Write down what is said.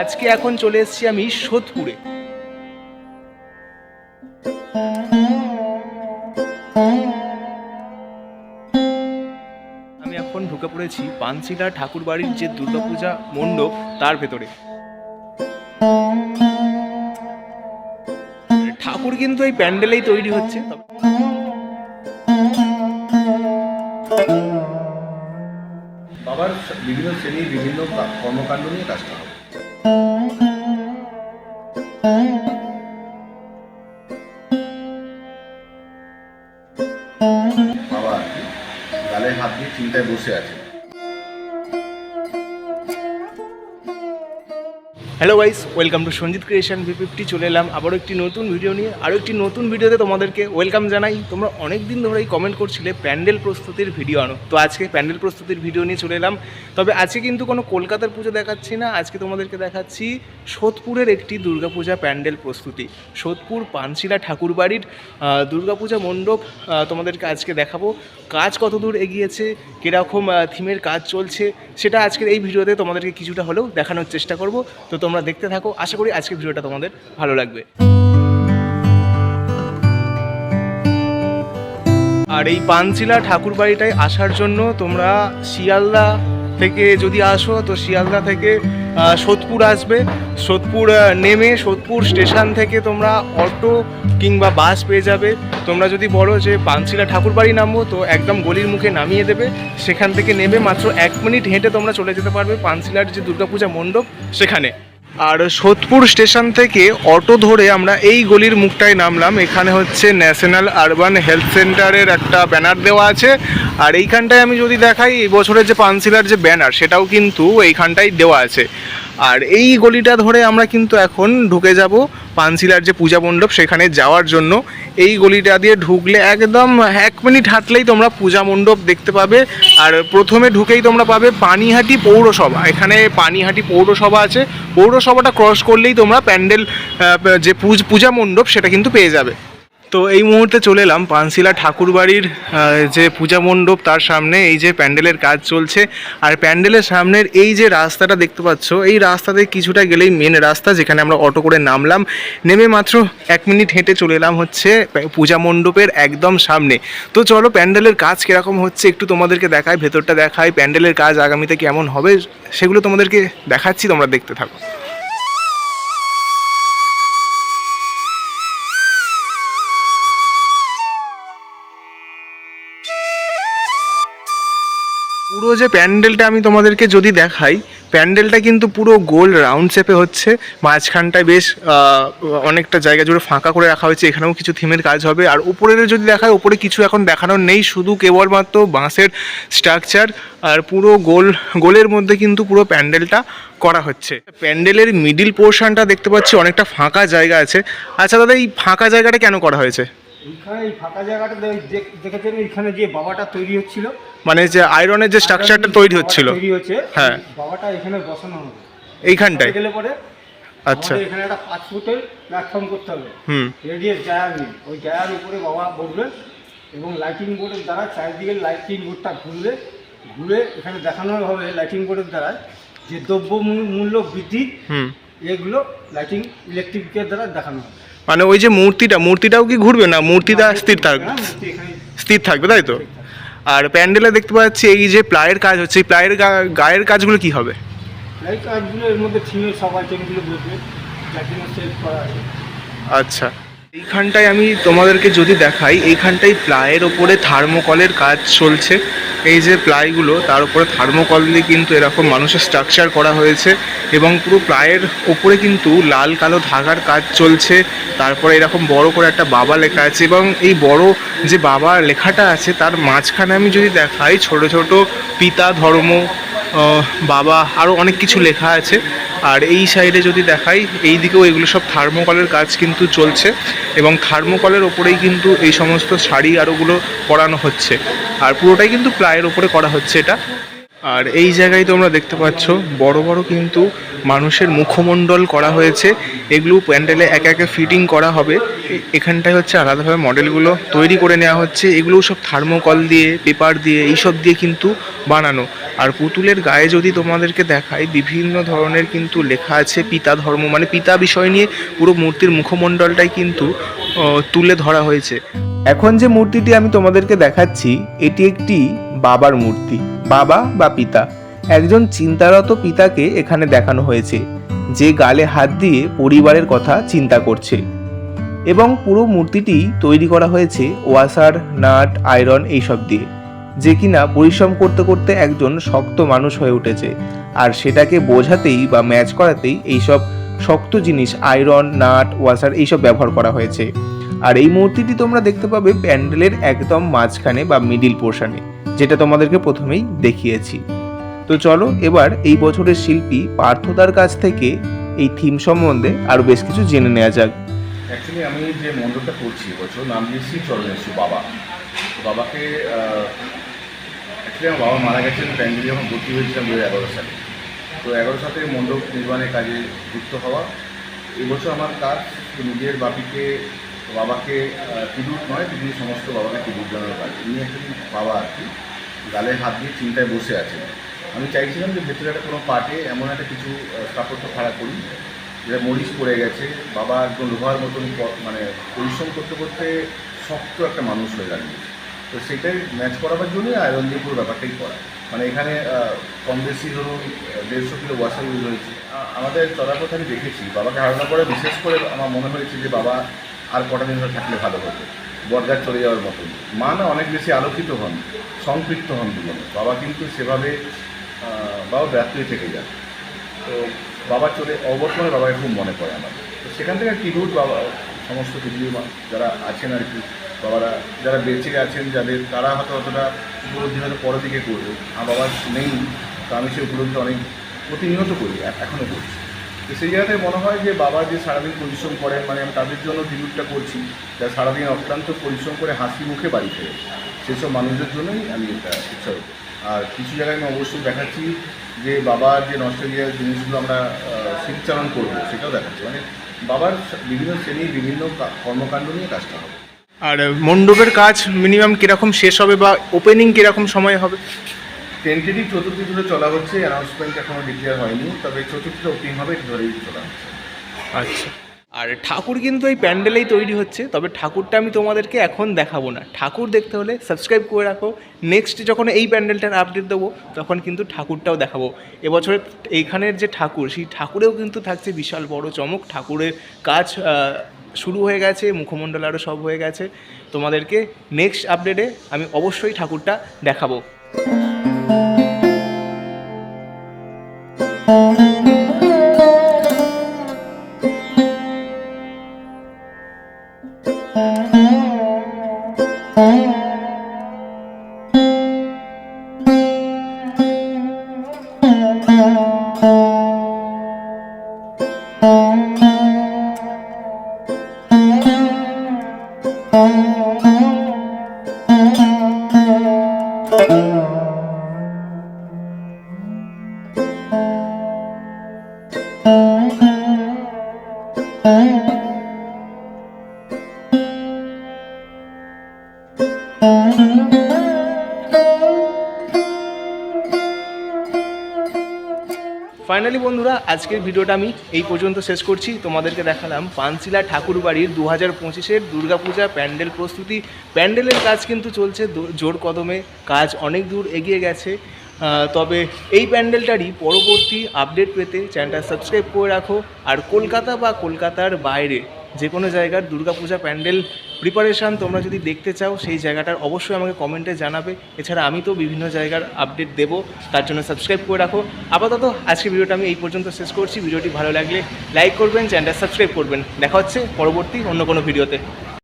আজকে এখন চলে এসেছি আমি সোদপুরে। আমি এখন ঢুকে পড়েছি পানশিলা ঠাকুর বাড়ির যে দুর্গাপূজা মণ্ডপ, তার ভেতরে। ঠাকুর কিন্তু এই প্যান্ডেলেই তৈরি হচ্ছে। বাবার বিভিন্ন শ্রেণির বিভিন্ন কর্মকাণ্ড নিয়ে কাজটা হবে বাবা গালে হাত দিয়ে চিন্তায় বসে আছে। Hello guys welcome to Sanjit creation V fifty চলে এলাম আবারও একটি নতুন ভিডিও নিয়ে। আরও একটি নতুন ভিডিওতে তোমাদেরকে ওয়েলকাম জানাই। তোমরা অনেক দিন ধরেই কমেন্ট করছিলে প্যান্ডেল প্রস্তুতির ভিডিও আনো। তো আজকে প্যান্ডেল প্রস্তুতির ভিডিও নিয়ে চলে এলাম। তবে আজকে কিন্তু কোনো কলকাতার পুজো দেখাচ্ছি না। আজকে তোমাদেরকে দেখাচ্ছি সোদপুরের একটি দুর্গাপূজা প্যান্ডেল প্রস্তুতি। সোদপুর পানশিলা ঠাকুরবাড়ির দুর্গাপূজা মণ্ডপ তোমাদেরকে আজকে দেখাবো। কাজ কত দূর এগিয়েছে, কীরকম থিমের কাজ চলছে, সেটা আজকের এই ভিডিওতে তোমাদেরকে কিছুটা হলেও দেখানোর চেষ্টা করব। তো তোমরা দেখতে থাকো। আশা করি আজকের ভিডিওটা তোমাদের ভালো লাগবে। আর এই পানশিলা ঠাকুর বাড়িটায় আসার জন্য তোমরা শিয়ালদা থেকে যদি আসো, তো শিয়ালদা থেকে সোদপুর আসবে। সোদপুর নেমে সোদপুর স্টেশন থেকে তোমরা অটো কিংবা বাস পেয়ে যাবে। তোমরা যদি বলো যে পানশিলা ঠাকুর বাড়ি নামবো, তো একদম গলির মুখে নামিয়ে দেবে। সেখান থেকে নেমে মাত্র এক মিনিট হেঁটে তোমরা চলে যেতে পারবে পানশিলার যে দুর্গাপূজা মণ্ডপ, সেখানে। আর সোদপুর স্টেশন থেকে অটো ধরে আমরা এই গলির মুখটায় নামলাম। এখানে হচ্ছে ন্যাশনাল আরবান হেলথ সেন্টারের একটা ব্যানার দেওয়া আছে। আর এইখানটায় আমি যদি দেখাই, এই বছরের যে পানসিলার যে ব্যানার, সেটাও কিন্তু এইখানটায় দেওয়া আছে। আর এই গলিটা ধরে আমরা কিন্তু এখন ঢুকে যাব পানশিলার যে পূজা মণ্ডপ, সেখানে যাওয়ার জন্য। এই গলিটা দিয়ে ঢুকলে একদম এক মিনিট হাঁটলেই তোমরা পূজা মণ্ডপ দেখতে পাবে। আর প্রথমে ঢুকেই তোমরা পাবে পানিহাটি পৌরসভা। এখানে পানিহাটি পৌরসভা আছে। পৌরসভাটা ক্রস করলেই তোমরা প্যান্ডেল যে পূজ- পূজা মণ্ডপ, সেটা কিন্তু পেয়ে যাবে। তো এই মুহূর্তে চলে এলাম পানশিলা ঠাকুরবাড়ির যে পূজা মণ্ডপ তার সামনে, এই যে প্যান্ডেলের কাজ চলছে। আর প্যান্ডেলের সামনের এই যে রাস্তাটা দেখতে পাচ্ছ, এই রাস্তাতে কিছুটা গেলেই মেন রাস্তা, যেখানে আমরা অটো করে নামলাম। নেমে মাত্র এক মিনিট হেঁটে চলে এলাম হচ্ছে পূজা মণ্ডপের একদম সামনে। তো চলো, প্যান্ডেলের কাজ কীরকম হচ্ছে একটু তোমাদেরকে দেখায় ভেতরটা দেখায় প্যান্ডেলের কাজ আগামীতে কেমন হবে, সেগুলো তোমাদেরকে দেখাচ্ছি, তোমরা দেখতে থাকো। পুরো যে প্যান্ডেলটা আমি তোমাদেরকে যদি দেখাই, প্যান্ডেলটা কিন্তু পুরো গোল রাউন্ড শেপে হচ্ছে। মাঝখানটায় বেশ অনেকটা জায়গা জুড়ে ফাঁকা করে রাখা হয়েছে। এখানেও কিছু থিমের কাজ হবে। আর উপরের যদি দেখায় উপরে কিছু এখন দেখানোর নেই। শুধু কেবলমাত্র বাঁশের স্ট্রাকচার আর পুরো গোল, গোলের মধ্যে কিন্তু পুরো প্যান্ডেলটা করা হচ্ছে। প্যান্ডেলের মিডিল পোর্শনটা দেখতে পাচ্ছি, অনেকটা ফাঁকা জায়গা আছে। আচ্ছা দাদা, এই ফাঁকা জায়গাটা কেন করা হয়েছে? এইখানে এই ফাঁকা জায়গাটা দেখেছেন? এখানে যে বাবাটা তৈরি হচ্ছিল। মানে যে আয়রনের যে স্ট্রাকচারটা তৈরি হচ্ছিল। তৈরি হচ্ছে। হ্যাঁ। বাবাটা এখানে বসানো হবে। এইখানটায়? গেলে পরে আচ্ছা। এখানে একটা পাঁচ ফুটের প্ল্যাটফর্ম করতে হবে। হুম। রেডিয়াস জায়ার নেই। ওই জায়ার উপরে বাবা বসবে এবং লাইটিং বোর্ডের দ্বারা চারিদিকে লাইটিং বোর্ডটা ঘুরবে। ঘুরে এখানে দেখানো হবে লাইটিং বোর্ডের দ্বারা যে দ্রব্য মূল্য বৃদ্ধি হুম। এগুলো লাইটিং ইলেকট্রিকের দ্বারা দেখানো হবে। মানে ওই যে মূর্তিটা মূর্তিটাও কি ঘুরবে না? মূর্তিটা স্থির থাকবে স্থির থাকবে তাই তো? আর প্যান্ডেলে দেখতে পাচ্ছি এই যে প্লায়ের কাজ হচ্ছে এই প্লায়ের গায়ের কাজগুলো কি হবে? কাজগুলো এর মধ্যে থিমের সব আইটেমগুলো বসবে করা আছে। আচ্ছা এইখানটায় আমি তোমাদেরকে যদি দেখাই এইখানটায় প্লায়ের ওপরে থার্মোকলের কাজ চলছে। এই যে প্লাইগুলো, তার উপরে থার্মোকল দিয়ে কিন্তু এরকম মানুষের স্ট্রাকচার করা হয়েছে এবং পুরো প্লাইয়ের ওপরে কিন্তু লাল কালো ধাগার কাজ চলছে। তারপরে এরকম বড় করে একটা বাবা লেখা আছে এবং এই বড় যে বাবা লেখাটা আছে, তার মাঝখানে আমি যদি দেখাই ছোট ছোট পিতা ধর্ম বাবা আরও অনেক কিছু লেখা আছে। আর এই সাইডে যদি দেখাই, এই দিকেও এগুলো সব থার্মোকলের কাজ কিন্তু চলছে এবং থার্মোকলের ওপরেই কিন্তু এই সমস্ত শাড়ি আর ওগুলো পরানো হচ্ছে। আর পুরোটাই কিন্তু প্লায়ের ওপরে করা হচ্ছে এটা। আর এই জায়গায় তোমরা দেখতে পাচ্ছ, বড় বড় কিন্তু মানুষের মুখমণ্ডল করা হয়েছে। এগুলো প্যান্ডেলে একে একে ফিটিং করা হবে। এখানটায় হচ্ছে আলাদাভাবে মডেলগুলো তৈরি করে নেওয়া হচ্ছে। এগুলো সব থার্মোকল দিয়ে, পেপার দিয়ে, এইসব দিয়ে কিন্তু বানানো। আর পুতুলের গায়ে যদি তোমাদেরকে দেখায় বিভিন্ন ধরনের কিন্তু লেখা আছে, পিতা ধর্ম মানে পিতা বিষয় নিয়ে পুরো মূর্তির মুখমণ্ডলটাই কিন্তু তুলে ধরা হয়েছে। এখন যে মূর্তিটি আমি তোমাদেরকে দেখাচ্ছি, এটি একটি বাবার মূর্তি, বাবা বা পিতা। একজন চিন্তারত পিতাকে এখানে দেখানো হয়েছে, যে গালে হাত দিয়ে পরিবারের কথা চিন্তা করছে। এবং পুরো মূর্তিটি তৈরি করা হয়েছে ওয়াসার, নাট, আয়রন এইসব দিয়ে, যে কিনা পরিশ্রম করতে করতে একজন শক্ত মানুষ হয়ে উঠেছে। আর সেটাকে বোঝাতেই বা ম্যাচ করাতেই এইসব শক্ত জিনিস, আয়রন, নাট ওয়াসার এইসব ব্যবহার করা হয়েছে। আর এই মূর্তিটি তোমরা দেখতে পাবে প্যান্ডেলের একদম মাঝখানে বা মিডিল পোর্শনে, যেটা তোমাদেরকে প্রথমেই দেখিয়েছি। তো চলো এবার এই বছরের শিল্পী পার্থদার কাছ থেকে এই থিম সম্বন্ধে আরও বেশ কিছু জেনে নেওয়া যাক। অ্যাকচুয়ালি আমি যে মণ্ডপটা করছি এবছর নাম দিয়েছি চরণেশ্বর বাবা। বাবাকে অ্যাকচুয়ালি আমার বাবা মারা গেছেন প্যান্ডেলে, যখন ভর্তি হয়েছিলাম দু হাজার এগারো সালে। তো এগারো সালে মণ্ডপ নির্মাণের কাজে যুক্ত হওয়া। এবছর আমার কাজ নিজের বাপিকে, বাবাকে টিবিউট নয়, তিনি সমস্ত বাবাকে টিবিউট জানানোর কাজ। উনি একজন বাবা আর কি, গালে হাত দিয়ে চিন্তায় বসে আছেন। আমি চাইছিলাম যে ভেতরে একটা কোনো পার্টে এমন একটা কিছু স্থাপত্য খাড়া করি, যেটা মরিচ পড়ে গেছে, বাবা একদম লোহার মতন মানে পরিশ্রম করতে করতে শক্ত একটা মানুষ হয়ে দাঁড়িয়েছে। তো সেটাই ম্যাচ করাবার জন্যই আয়রন দিয়ে পুরো ব্যাপারটাই করা। মানে এখানে কম বেশি ধরুন দেড়শো কিলো ওয়াশার ইউজ হয়েছে আমাদের চলার পথে আমি দেখেছি, বাবাকে হারানোর পরে বিশেষ করে আমার মনে হয়েছে যে বাবা আর কটা দিন থাকলে ভালো হতো। বরগার চলে যাওয়ার মতন। মা না অনেক বেশি আলোকিত হন সম্পৃক্ত হন জীবনে। বাবা কিন্তু সেভাবে বাবা ব্যর্থই থেকে যান। তো বাবা চলে অবর্তমানে বাবাকে খুব মনে পড়ে আমার। তো সেখান থেকে টিভিউট বাবা, সমস্ত পৃথিবীর যারা আছেন আর কি বাবারা যারা বেঁচে আছেন যাদের তারা হয়তো অতটা উপলব্ধি হয়তো পরের দিকে করবে। আর বাবা নেই তো আমি সেই উপলব্ধি অনেক প্রতিনিয়ত করি এখনও করছি তো সেই জায়গাতে মনে হয় যে বাবা যে সারাদিন পরিশ্রম করেন মানে আমি তাদের জন্য টিভিউটটা করছি যারা সারাদিন অক্লান্ত পরিশ্রম করে হাসি মুখে বাড়ি ফেরে। সেসব মানুষদের জন্যই আমি এটা উৎসর্গ। আর কিছু জায়গায় আমি অবশ্যই দেখাচ্ছি যে বাবার যে নস্ট্রেলিয়ার জিনিসগুলো আমরা আহ, করব সেটাও দেখাচ্ছি। মানে বাবার বিভিন্ন শ্রেণির বিভিন্ন কর্মকাণ্ড নিয়ে কাজটা হবে। আর মণ্ডপের কাজ মিনিমাম কীরকম শেষ হবে বা ওপেনিং কীরকম সময় হবে? টেন্টেটিভ চতুর্থী ধরে চলা হচ্ছে অ্যানাউন্সমেন্ট এখনও ডিক্লেয়ার হয়নি তবে চতুর্থীটা ওপেনিং হবে এটা ধরেই চলা হচ্ছে। আচ্ছা। আর ঠাকুর কিন্তু এই প্যান্ডেলেই তৈরি হচ্ছে তবে ঠাকুরটা আমি তোমাদেরকে এখন দেখাবো না। ঠাকুর দেখতে হলে সাবস্ক্রাইব করে রাখো। নেক্সট যখন এই প্যান্ডেলটার আপডেট দেবো তখন কিন্তু ঠাকুরটাও দেখাবো। এবছরে এইখানের যে ঠাকুর সেই ঠাকুরেও কিন্তু থাকছে বিশাল বড় চমক। ঠাকুরের কাজ শুরু হয়ে গেছে, মুখমণ্ডল আরও সব হয়ে গেছে। তোমাদেরকে নেক্সট আপডেটে আমি অবশ্যই ঠাকুরটা দেখাবো। আজকের ভিডিওটা আমি এই পর্যন্ত শেষ করছি। তোমাদেরকে দেখালাম পানশিলা ঠাকুর বাড়ির দু হাজার পঁচিশের দুর্গাপূজা প্যান্ডেল প্রস্তুতি। প্যান্ডেলের কাজ কিন্তু চলছে জোর কদমে, কাজ অনেক দূর এগিয়ে গেছে। তবে এই প্যান্ডেলটারই পরবর্তী আপডেট পেতে চ্যানেলটা সাবস্ক্রাইব করে রাখো। আর কলকাতা বা কলকাতার বাইরে যে কোনো জায়গার দুর্গাপূজা প্যান্ডেল প্রিপারেশান তোমরা যদি দেখতে চাও, সেই জায়গাটার অবশ্যই আমাকে কমেন্টে জানাবে। এছাড়া আমি তো বিভিন্ন জায়গার আপডেট দেব, তার জন্য সাবস্ক্রাইব করে রাখো। আপাতত আজকে ভিডিওটা আমি এই পর্যন্ত শেষ করছি। ভিডিওটি ভালো লাগলে লাইক করবেন চ্যানেলটা সাবস্ক্রাইব করবেন। দেখা হচ্ছে পরবর্তী অন্য কোনো ভিডিওতে